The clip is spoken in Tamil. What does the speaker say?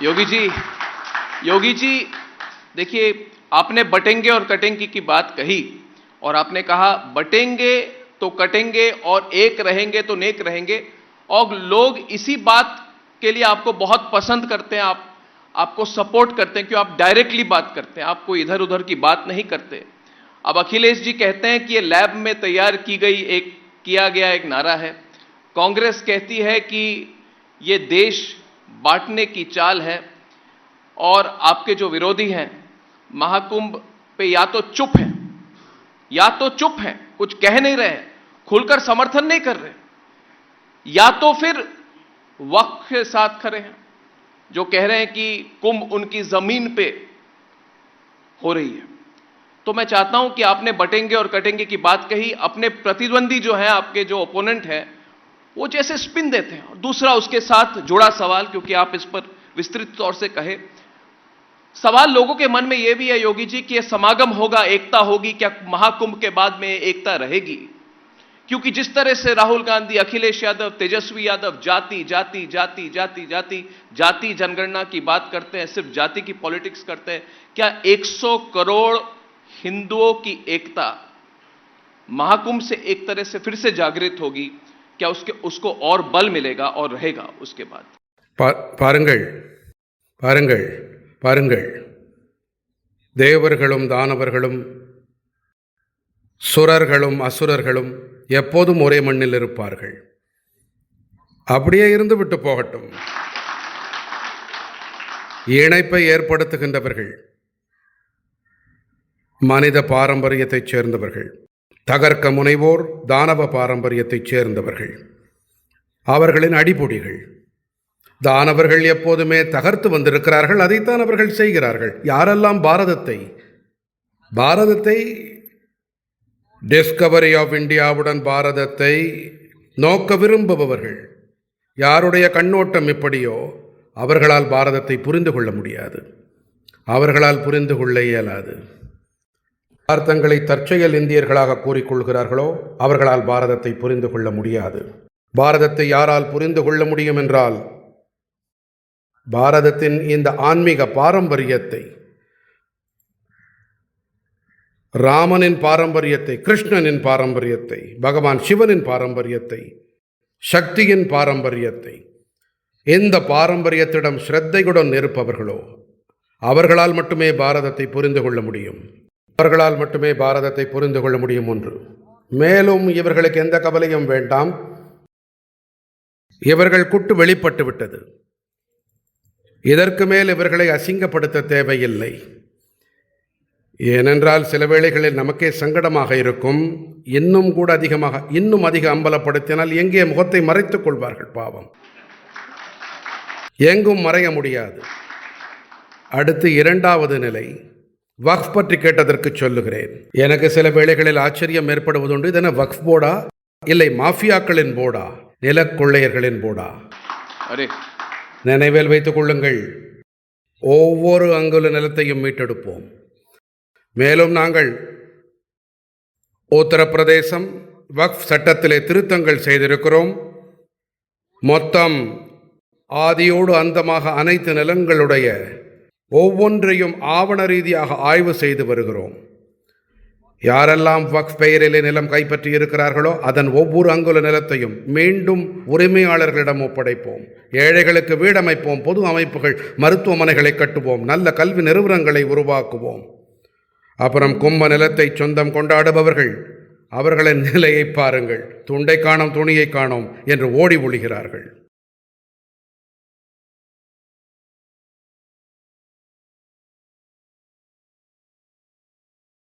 योगी जी योगी जी, देखिए, आपने बटेंगे और कटेंगे की बात कही और आपने कहा, बटेंगे तो कटेंगे और एक रहेंगे तो नेक रहेंगे। और लोग इसी बात के लिए आपको बहुत पसंद करते हैं, आप, आपको सपोर्ट करते हैं, क्यों? आप डायरेक्टली बात करते हैं आपको इधर उधर की बात नहीं करते। अब अखिलेश जी कहते हैं कि ये लैब में तैयार की गई एक, किया गया एक नारा है। कांग्रेस कहती है कि ये देश बांटने की चाल है और आपके जो विरोधी हैं, महाकुंभ पे या तो चुप है, या तो चुप है, कुछ कह नहीं रहे, खुलकर समर्थन नहीं कर रहे, या तो फिर वक्त के साथ खड़े हैं, जो कह रहे हैं कि कुंभ उनकी ज़मीन पे हो रही है। तो मैं चाहता हूँ कि आपने बटेंगे और कटेंगे की बात कही, अपने प्रतिद्वंदी जो है, आपके जो ओपोनेंट है वो जैसे स्पिन देते हैं। और दूसरा उसके साथ जुड़ा सवाल, क्योंकि आप इस पर विस्तृत तौर से कहे। सवाल लोगों के मन में यह भी है, योगी जी, कि यह समागम होगा, एकता होगी, क्या महाकुंभ के बाद में एकता रहेगी? क्योंकि जिस तरह से राहुल गांधी, अखिलेश यादव, तेजस्वी यादव, जाति जाति जाति जाति जाति जाति जनगणना की बात करते हैं, सिर्फ़ जाति की पॉलिटिक्स करते हैं, क्या 100 करोड़ हिंदुओं की एकता महाकुंभ से एक तरह से फिर से जागृत होगी? क्या उसके उसको और बल मिलेगा और रहेगा उसके बाद பா- பாருங்கள் பாருங்கள் பாருங்கள் தேவர்களும் தானவர்களும் சுரர்களும் அசுரர்களும் எப்போதும் ஒரே மண்ணில் இருப்பார்கள் அப்படியே இருந்து விட்டு போகட்டும் இணைப்பை ஏற்படுத்துகின்றவர்கள் மனித பாரம்பரியத்தைச் சேர்ந்தவர்கள் தகர்க்க முனைவோர் தானவ பாரம்பரியத்தைச் சேர்ந்தவர்கள். அவர்களின் அடிபொடிகள். தானவர்கள் எப்போதுமே தகர்த்து வந்திருக்கிறார்கள் அதைத்தான் அவர்கள் செய்கிறார்கள். யாரெல்லாம் பாரதத்தை பாரதத்தை டிஸ்கவரி ஆஃப் இந்தியாவுடன் பாரதத்தை நோக்க விரும்புபவர்கள் யாருடைய கண்ணோட்டம் எப்படியோ அவர்களால் பாரதத்தை புரிந்து கொள்ள முடியாது. அவர்களால் புரிந்து கொள்ள இயலாது. யார் தங்களை தற்செயல் இந்தியர்களாக கூறிக்கொள்கிறார்களோ அவர்களால் பாரதத்தை புரிந்து கொள்ள முடியாது. பாரதத்தை யாரால் புரிந்து கொள்ள முடியும் என்றால் பாரதத்தின் இந்த ஆன்மீக பாரம்பரியத்தை ராமனின் பாரம்பரியத்தை கிருஷ்ணனின் பாரம்பரியத்தை பகவான் சிவனின் பாரம்பரியத்தை சக்தியின் பாரம்பரியத்தை எந்த பாரம்பரியத்திடம் ஸ்ரத்தையுடன் இருப்பவர்களோ அவர்களால் மட்டுமே பாரதத்தை புரிந்து கொள்ள முடியும். அவர்களால் மட்டுமே பாரதத்தை புரிந்து கொள்ள முடியும் ஒன்று. மேலும் இவர்களுக்கு எந்த கவலையும் வேண்டாம். இவர்கள் குட்டு வெளிப்பட்டு விட்டது. இதற்கு மேல் இவர்களை அசிங்கப்படுத்த தேவையில்லை. ஏனென்றால் சில வேளைகளில் நமக்கே சங்கடமாக இருக்கும். இன்னும் கூட அதிகமாக இன்னும் அதிக அம்பலப்படுத்தினால் எங்கே முகத்தை மறைத்துக் கொள்வார்கள் பாவம். எங்கும் மறைய முடியாது. அடுத்து இரண்டாவது நிலை. வக்ஃப் பற்றி கேட்டதற்கு சொல்லுகிறேன். எனக்கு சில வேளைகளில் ஆச்சரியம் ஏற்படுவதுண்டு. இதென்ன வக்ஃப் போர்டா? இல்லை மாஃபியாக்களின் போர்டா? நிலக்கொள்ளையர்களின் போர்டா? நினைவில் வைத்துக் கொள்ளுங்கள். ஒவ்வொரு அங்குல நிலத்தையும் மீட்டெடுப்போம். மேலும் நாங்கள் உத்தரப்பிரதேசம் வக்ஃப் சட்டத்திலே திருத்தங்கள் செய்திருக்கிறோம். மொத்தம் ஆதியோடு அந்தமாக அனைத்து நிலங்களுடைய ஒவ்வொன்றையும் ஆவண ரீதியாக ஆய்வு செய்து வருகிறோம். யாரெல்லாம் வக்ஃப் பெயரிலே நிலம் கைப்பற்றி இருக்கிறார்களோ அதன் ஒவ்வொரு அங்குல நிலத்தையும் மீண்டும் உரிமையாளர்களிடம் ஒப்படைப்போம். ஏழைகளுக்கு வீடமைப்போம் பொது அமைப்புகள் மருத்துவமனைகளை கட்டுவோம் நல்ல கல்வி நிறுவனங்களை உருவாக்குவோம். அப்புறம் கும்ப நிலத்தை சொந்தம் கொண்டாடுபவர்கள் அவர்களின் நிலையை பாருங்கள். துண்டை காணோம் துணியை காணோம் என்று ஓடி ஒழிகிறார்கள்